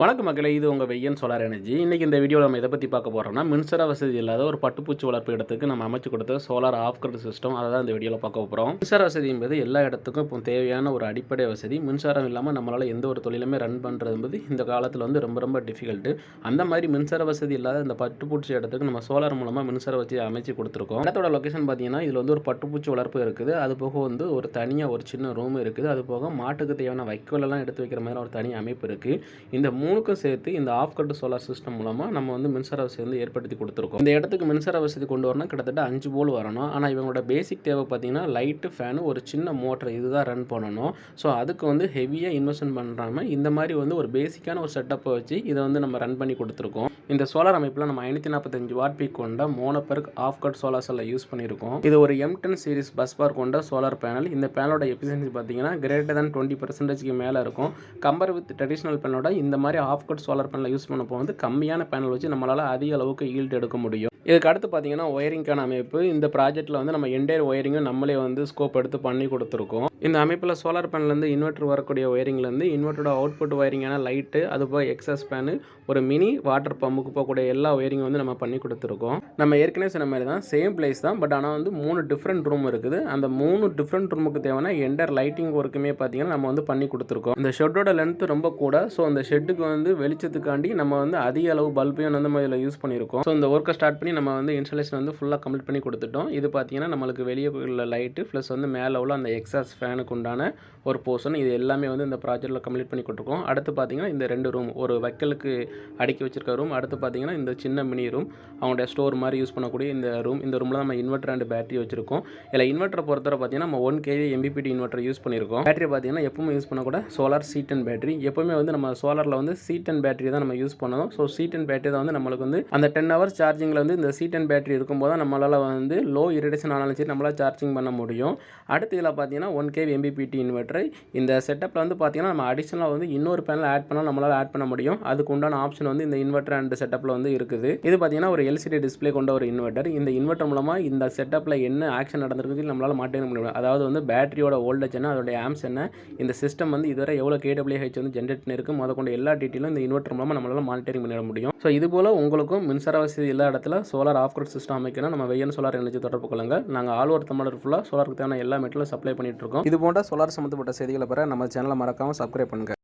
வணக்கம் மக்களே இது உங்கள் வெய்யன் சோலார் எனர்ஜி இன்றைக்கி இந்த வீடியோவில் நம்ம இதை பற்றி பார்க்க போகிறோம்னா மின்சார வசதி இல்லாத ஒரு பட்டுப்பூச்சி வளர்ப்பு இடத்துக்கு நம்ம அமைச்சு கொடுத்த சோலார் ஆஃப் கட் சிஸ்டம் அதை தான் இந்த வீடியோவில் பார்க்க போகிறோம் மின்சார வசதி என்பது எல்லா இடத்துக்கும் இப்போ தேவையான ஒரு அடிப்படை வசதி. மின்சாரம் இல்லாமல் நம்மளால் எந்த ஒரு தொழிலுமே ரன் பண்ணுறது என்பது இந்த காலத்தில் வந்து ரொம்ப ரொம்ப டிஃபிகல்ட்டு அந்த மாதிரி மின்சார வசதி இல்லாத இந்த பட்டுப்பூச்சி இடத்துக்கு நம்ம சோலார் மூலமாக மின்சார வசதி அமைச்சு கொடுத்துருக்கோம். இடத்தோட லொக்கேஷன் பார்த்தீங்கன்னா இதில் வந்து ஒரு பட்டுப்பூச்சி வளர்ப்பு இருக்குது. அது போக வந்து ஒரு தனியாக ஒரு சின்ன ரூம் இருக்குது. அது போக மாட்டுக்கு தேவையான வைக்கோலெல்லாம் எடுத்து வைக்கிற மாதிரி ஒரு தனி அமைப்பு இருக்குது இந்த மூணுக்கும் சேர்த்து இந்த ஆஃப் கட்டு சோலார் சிஸ்டம் மூலமாக நம்ம வந்து மின்சார வசதி வந்து ஏற்படுத்தி கொடுத்துருக்கோம். இந்த இடத்துக்கு மின்சார வசதி கொண்டு வரணும் கிட்டத்தட்ட அஞ்சு போல் வரணும். ஆனால் இவங்களோட பேசிக் தேவை பார்த்தீங்கன்னா லைட்டு ஃபேனு ஒரு சின்ன மோட்டர் இதுதான் ரன் பண்ணணும். ஸோ அதுக்கு வந்து ஹெவியாக இன்வெஸ்ட்மெண்ட் பண்ணுறாம இந்த மாதிரி வந்து ஒரு பேசிக்கான ஒரு செட்டப்பை வச்சு இதை வந்து நம்ம ரன் பண்ணி கொடுத்துருக்கோம். இந்த சோலார் அமைப்பில் நம்ம ஐநூற்றி நாற்பத்தஞ்சு வாட் பீக் கொண்ட மோனோபர்க் ஆஃப் கட் சோலார் செல்லை யூஸ் பண்ணியிருக்கோம். இது ஒரு M ten series bus bar கொண்ட சோலார் பேனல் இந்த பேனலோட எஃபிஷியன்சி பார்த்தீங்கன்னா கிரேட்டர் தேன் டுவெண்ட்டி பர்சன்டேஜ்க்கு மேலே இருக்கும். கம்பேர் வித் ட்ரெடிஷ்னல் பேனலோட இந்த மாதிரி ஆஃப் கட் சோலார் பேனலை யூஸ் பண்ணப்போ வந்து கம்மியான பேனல் வச்சு நம்மளால் அதிக அளவுக்கு ஈல்டு எடுக்க முடியும். இதுக்கு அடுத்து பார்த்தீங்கன்னா ஒயரிங்க்கான அமைப்பு. இந்த ப்ராஜெக்ட்டில் வந்து நம்ம என்டையர் ஒயரிங்கும் நம்மளே வந்து ஸ்கோப் எடுத்து பண்ணி கொடுத்துருக்கோம். இந்த அமைப்பில் சோலார் பேன்லேருந்து இன்வெர்டர் வரக்கூடிய ஒயரிங்லேருந்து இன்வெர்ட்டரோட அவுட்புட் ஒயரிங்கான லைட்டு அது போக எக்ஸஸ் பேனு ஒரு மினி வாட்டர் பம்புக்கு போகக்கூடிய எல்லா ஒயரிங்கும் வந்து நம்ம பண்ணி கொடுத்துருக்கோம். நம்ம ஏற்கனவே சொன்ன மாதிரி தான் சேம் பிளேஸ் தான் பட் ஆனால் வந்து மூணு டிஃப்ரெண்ட் ரூம் இருக்குது. அந்த மூணு டிஃப்ரெண்ட் ரூமுக்கு தேவையான என்டர் லைட்டிங் ஒர்க்குமே பார்த்தீங்கன்னா நம்ம வந்து பண்ணி கொடுத்துருக்கோம். இந்த ஷெட்டோட லென்த் ரொம்ப கூட ஸோ அந்த ஷெட்டுக்கு வந்து வெளிச்சத்துக்காண்டி நம்ம வந்து அதிக அளவு பல்பையும் வந்து நம்ம இதில் யூஸ் பண்ணியிருக்கோம் ஸோ இந்த ஒர்க்கை ஸ்டார்ட் பண்ணி நம்ம வந்து இன்ஸ்டலேஷன் வந்து ஃபுல்லாக கம்ப்ளீட் பண்ணி கொடுத்துட்டோம். இது பார்த்தீங்கன்னா நம்மளுக்கு வெளியே உள்ள லைட்டு ப்ளஸ் வந்து மேலே உள்ள அந்த எக்ஸாஸ் ஃபேன் ஃபேனுக்கு உண்டான ஒரு போர்ஷன் இது எல்லாமே வந்து இந்த ப்ராஜெக்ட்டில் கம்ப்ளீட் பண்ணி கொடுத்துருக்கோம். அடுத்து பார்த்தீங்கன்னா இந்த ரெண்டு ரூம் ஒரு வைக்கலுக்கு அடுக்கி வச்சிருக்க ரூம் அடுத்து பார்த்தீங்கன்னா இந்த சின்ன மினி ரூம் அவங்களுடைய ஸ்டோர் மாதிரி யூஸ் பண்ணக்கூடிய இந்த ரூம் இந்த ரூமில் நம்ம இன்வெர்டர் அண்ட் பேட்டரி வச்சிருக்கோம். இல்லை இன்வெர்ட்டரை பொறுத்தவரை பார்த்திங்கன்னா நம்ம one KV MPPT inverter use பண்ணியிருக்கோம் பேட்டரி பார்த்தீங்கன்னா எப்பவுமே யூஸ் பண்ணக்கூட சோலார் சீட் அண்ட் பேட்டரி எப்பவுமே வந்து நம்ம சோலாரில் வந்து சீட் அண்ட் பேட்டரி தான் நம்ம யூஸ் பண்ணணும். ஸோ சீட் அண்ட் பேட்டரி தான் வந்து நம்மளுக்கு வந்து அந்த டென் ஹவர்ஸ் சார்ஜிங்கில் வந்து இந்த சீட் அண்ட் பேட்டரி இருக்கும்போது தான் நம்மளால் வந்து லோ இரிடேஷன் ஆனாலும் சரி நம்மளால் சார்ஜிங் பண்ண முடியும். அடுத்து இதில் பார்த்தீங்கன்னா ஒன் கேவி எம்பிபிடி இன்வெர்ட்டர் இந்த செட்டப்பில் வந்து பார்த்தீங்கன்னா நம்ம அடிஷனலாக வந்து இன்னொரு பேனல் ஆட் பண்ணால் நம்மளால் ஆட் பண்ண முடியும். அதுக்கு உண்டான ஆப்ஷன் வந்து இந்த இன்வெர்ட்டர் அண்ட் செட்டப்பில் வந்து இருக்குது. இது பார்த்தீங்கன்னா ஒரு எல்சிடி டிஸ்ப்ளே கொண்ட ஒரு இன்வெர்ட்டர் இந்த இன்வெர்ட்டர் மூலமாக இந்த செட்டப்பில் என்ன ஆக்ஷன் நடந்திருக்கு நம்மளால் மாட்டே முடியும். அதாவது வந்து பேட்டரியோட வோல்டேஜ் என்ன அதோடைய ஆம்ஸ் என்ன இந்த சிஸ்டம் வந்து இதுவரை எவ்வளோ கேடபிள்யூஹெச் வந்து ஜென்ரேட் பண்ணிருக்கு முத கொண்ட எல்லா டீட்டெயிலும் இந்த இன்வெர்ட்டர் மூலமாக நம்மளால் மானிட்டரிங் பண்ணிட முடியும். ஸோ இது போல் உங்களுக்கும் மின்சார வசதி எல்லா இடத்துல சோலார் ஆஃப் கிரிட் சிஸ்டம் அமைக்கணும். நம்ம வெய்யன் சோலார் எனர்ஜி தொடர்பு கொள்ளுங்கள். நாங்கள் ஆல் ஓவர் தமிழர் ஃபுல்லாக சோலாருக்கு தேவையான எல்லா மெட்டீரியலும் சப்ளை பண்ணிட்டு இருக்கோம். இது போன்ற சோலார் சம்மந்தப்பட்ட செய்திகளை பெற நம்ம சேனலை மறக்காமல் சப்ஸ்கிரைப் பண்ணுங்கள்